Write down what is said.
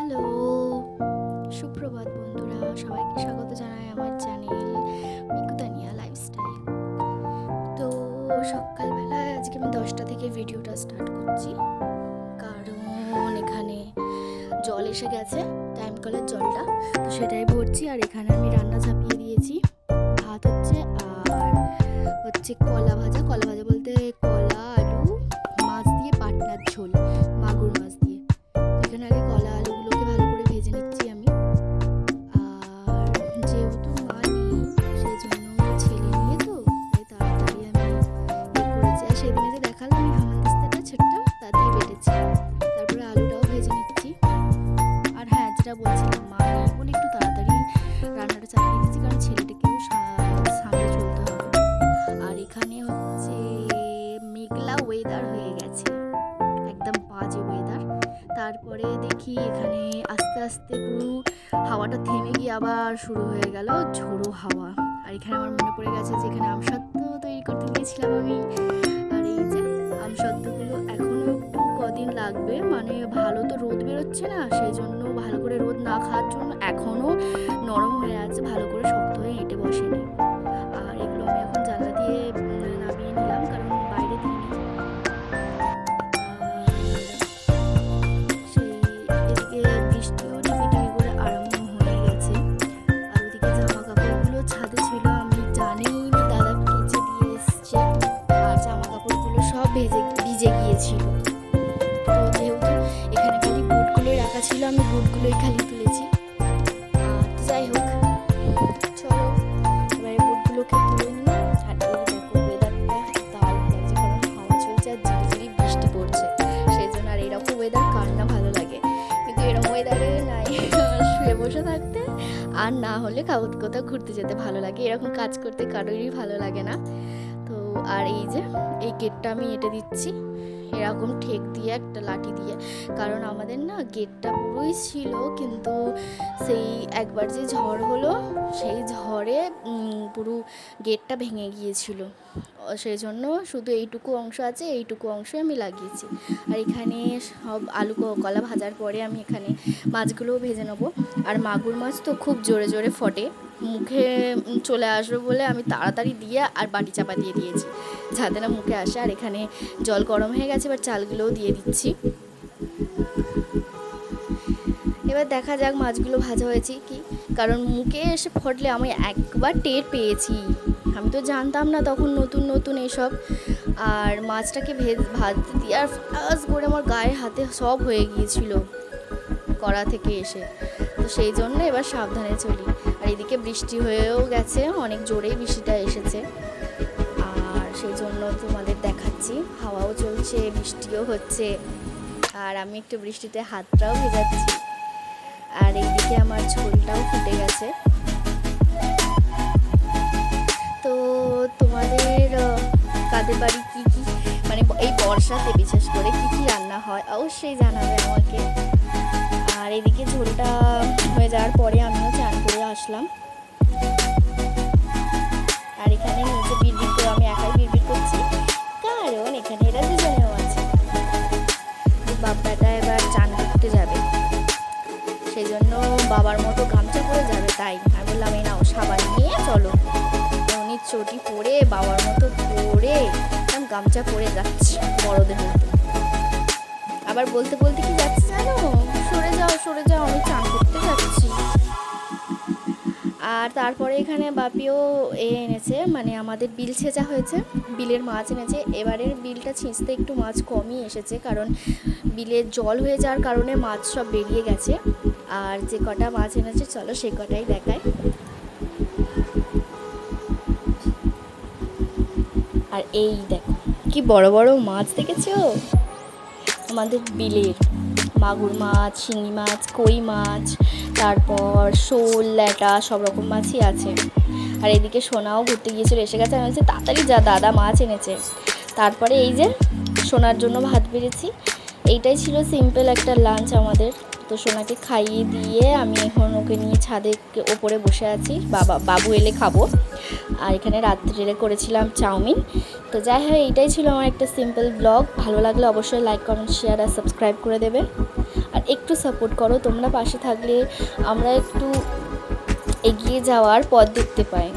Hello. সুপ্রভাত বন্ধুরা, সবাইকে স্বাগত জানাই আমার চ্যানেল মিকুতানিয়া লাইফস্টাইল তো সকালবেলায় আজকে আমি দশটা থেকে ভিডিওটা স্টার্ট করছি। কারণ এখানে জল এসে গেছে টাইম কলের জলটা। তো সেটাই ভরছি আর এখানে আমি রান্না চাপিয়ে দিয়েছি। ভাত হচ্ছে আর হচ্ছে কলা ভাজা। কলা ভাজা বলতে কলা রান্নাটা চালিয়ে দিচ্ছি কারণ ছেলেটাকেও সা- সামলে চলতে হবে। আর এখানে হচ্ছে মেঘলা ওয়েদার হয়ে গেছে, একদম বাজে ওয়েদার তারপরে দেখি এখানে আস্তে আস্তে পুরো হাওয়াটা থেমে গিয়ে আবার শুরু হয়ে গেল ঝোড়ো হাওয়া। আর এখানে আমার মনে পড়ে গেছে যে এখানে আমসত্ত্ব তৈরি করতে গিয়েছিলাম আমি। আর এই যে আমসত্ত্বগুলো এখনও একটু কদিন লাগবে মানে ভালো তো রোদ বেরোচ্ছে না, সেই জন্য ভালো করে রোদ না খাওয়ার জন্য নরম হয়ে আছে, ভালো করে শক্ত হয়ে এঁটে বসেনি। আর এগুলো আমি এখন জানলা দিয়ে নামিয়ে নিলাম, কারণ বাইরে দিইনি। হয়ে গেছে। জামা কাপড়গুলো ছিল, আমি জানি দাদা দিয়ে এসছে। আর জামা কাপড়গুলো সব ভেজে, ভিজে গিয়েছিল। তো যেহেতু এখানে খালি বুটগুলোই রাখা ছিল, আমি বুটগুলোই খালি আর না হলে কোথাও ঘুরতে যেতে ভালো লাগে। এরকম কাজ করতে কারোরই ভালো লাগে না। তো আর এই যে, এই গেটটা আমি এঁটে দিচ্ছি। এরকম ঠেক দিয়ে একটা লাঠি দিয়ে। কারণ আমাদের না গেটটা পুরোই ছিল, কিন্তু সেই একবার যে ঝড় হলো, সেই ঝড়ে পুরো গেটটা ভেঙে গিয়েছিল। সেই জন্য শুধু এইটুকু অংশ আছে, এইটুকু অংশ আমি লাগিয়েছি। আর এখানে সব আলু কলা ভাজার পরে আমি এখানে মাছগুলোও ভেজে নেব। আর মাগুর মাছ তো খুব জোরে জোরে ফটে। মুখে চলে আসবে বলে আমি তাড়াতাড়ি দিয়ে আর বাটি চাপা দিয়ে দিয়েছি, যাতে না মুখে আসে। আর এখানে জল গরম হয়ে গেছে, এবার চালগুলোও দিয়ে দিচ্ছি। এবার দেখা যাক মাছগুলো ভাজা হয়েছে কি। কারণ মুখে এসে ফটলে আমি একবার টের পেয়েছি। আমি তো জানতাম না তখন নতুন নতুন এসব। আর মাছটাকে ভেজ ভাজতে দিয়ে আর ফাস করে আমার গায়ে হাতে সব হয়ে গিয়েছিল কড়া থেকে এসে। তো সেই জন্য এবার সাবধানে চলি। আর এদিকে বৃষ্টি হয়েও গেছে, অনেক জোরেই বৃষ্টিটা এসেছে। আর সেই জন্য তোমাদের দেখাচ্ছি, হাওয়াও চলছে, বৃষ্টিও হচ্ছে। আর আমি একটু বৃষ্টিতে হাতটাও ভেজাচ্ছি। আর এইদিকে আমার ঝোলটাও ফুটে গেছে। তো তোমাদের কাদের বাড়ি কী কী মানে এই বর্ষাতে বিশেষ করে কী কী রান্না হয়, অবশ্যই জানাবে আমাকে। আর এদিকে ঝোলটা হয়ে যাওয়ার পরে আমিও চান করে আসলাম। আর এখানে নিচে বিড়বিড় করে, আমি একাই বিড়বিড় করছি। কারণ এখানে এরা দুজনেও সেই জন্য বাবার মতো গামছা পরে যাবে, তাই আমি বললাম, এই নাও, সাবান নিয়ে চলো। উনি চটি পরে, বাবার মতো পরে গামছা পরে যাচ্ছে, বড়দের মতো। আবার বলতে বলতে কি যাচ্ছে? আর তারপরে এখানে বাপিও এ এনেছে মানে আমাদের বিল ছেঁচা হয়েছে, বিলের মাছ এনেছে। এবারের বিলটা ছিঁচতে একটু মাছ কমই এসেছে, কারণ বিলের জল হয়ে যাওয়ার কারণে মাছ সব বেরিয়ে গেছে। আর যে কটা মাছ এনেছে, চলো সে কটাই দেখায় আর এই দেখো, কি বড় বড় মাছ দেখেছ? আমাদের বিলের মাগুর মাছ, শিঙি মাছ, কই মাছ তারপর শোল, ল্যাটা, সব রকম মাছই আছে। আর এদিকে সোনাও ঘুরতে গিয়েছিল, এসে গেছে। আমি বলছি, তাড়াতাড়ি যা, দাদা মাছ এনেছে। তারপরে এই যে সোনার জন্য ভাত বেড়েছি। এইটাই ছিল সিম্পল একটা লাঞ্চ আমাদের। তো সোনাকে খাইয়ে দিয়ে আমি এখন ওকে নিয়ে ছাদে ওপরে বসে আছি। বাবা, বাবু এলে খাব। আর এখানে রাত্রিরে করেছিলাম চাউমিন। তো যাই হোক, এইটাই ছিল আমার একটা সিম্পল ব্লগ ভালো লাগলে অবশ্যই লাইক কমেন্ট শেয়ার আর সাবস্ক্রাইব করে দেবে। আর একটু সাপোর্ট করো তোমরা পাশে থাকলে আমরা একটু এগিয়ে যাওয়ার পথ দেখতে পাই।